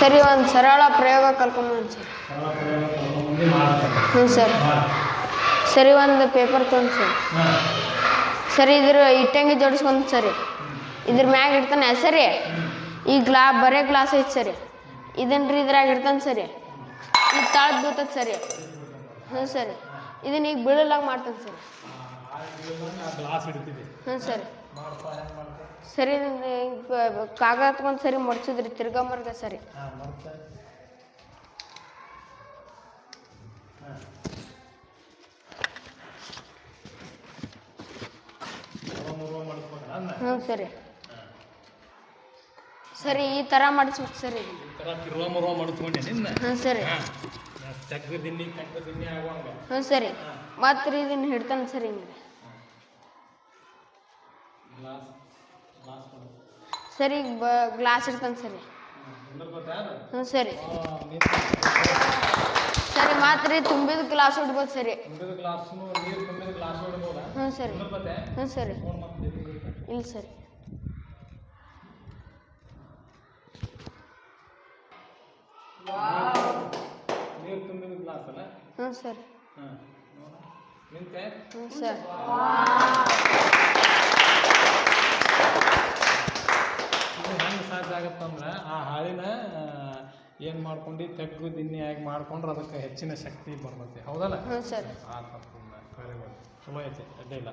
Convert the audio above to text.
ಸರಿ, ಒಂದು ಸರಳ ಪ್ರಯೋಗ ಕಲ್ಕೊಂಬಂದು ಸರ್. ಹ್ಞೂ ಸರ್. ಸರಿ, ಒಂದು ಪೇಪರ್ ತೊಗೊಂಡು ಸರ್. ಸರಿ, ಇದ್ರ ಇಟ್ಟಂಗಿ ಜೋಡಿಸ್ಕೊಂಡು ಸರಿ. ಇದ್ರ ಮ್ಯಾಗ ಇಡ್ತಾನೆ ಸರಿ. ಈ ಗ್ಲಾ, ಬರೇ ಗ್ಲಾಸ್ ಐತೆ ಸರಿ. ಇದನ್ನ ರೀ ಇದ್ರಾಗ ಇಡ್ತಾನೆ ಸರಿ. ಈಗ ತಾಳದ್ ಬೀಳ್ತದೆ ಸರಿ. ಹ್ಞೂ ಸರಿ. ಇದನ್ನ ಈಗ ಬೀಳಲಾಗ ಮಾಡ್ತಾನೆ ಸರಿ. ಹ್ಞೂ ಸರಿ. ಸರಿ ಇದನ್ನ ಕಾಗದ ತಗೊಂಡು ಸರಿ. ಮಡ್ಸಿದ್ರಿ ತಿರ್ಗಾ ಮರ್ಗ ಸರಿ. ಹ್ಞೂ ಸರಿ ಸರಿ. ಈ ಥರ ಮಾಡಿಸ್ಬೇಕು ಸರಿ ಹ್ಞೂ ಸರಿ. ಹ್ಞೂ ಸರಿ. ಮತ್ತೆ ರೀ ಇದನ್ನ ಹಿಡ್ತಾನೆ ಸರಿ ಹಿಂಗೆ ಸರಿ ಈಗ ಬ ಗ್ಲಾಸ್ ಇಡ್ತಾನೆ ಸರಿ. ಹ್ಞೂ ಸರಿ. ಸರಿ ಮಾತ್ರ ತುಂಬಿದ ಗ್ಲಾಸ್ ಇಡ್ಬೋದು ಸರಿ. ಹ್ಞೂ ಸರಿ. ಹ್ಞೂ ಸರಿ. ಇಲ್ಲ ಸರಿ. ನೀರು ತುಂಬಿದ ಸರ್. ಅಲ್ಲ ಹ್ಞೂ ಸರಿ ಹಾಂ ನಿಂತೆ ಹ್ಞೂ ಸರ್. ಇದು ಹೆಂಗೆ ಸಾಧ್ಯ ಆಗತ್ತಂದ್ರೆ ಆ ಹಾಳಿನ ಏನು ಮಾಡ್ಕೊಂಡು ತೆಗ್ಗು ಆಗಿ ಮಾಡ್ಕೊಂಡ್ರೆ ಅದಕ್ಕೆ ಹೆಚ್ಚಿನ ಶಕ್ತಿ ಬರ್ತೈತಿ. ಹೌದಲ್ಲ? ಸರ್. ಆ ತಪ್ಪು ಚಲೋ ಐತಿ. ಅಡ್ಡ ಇಲ್ಲ.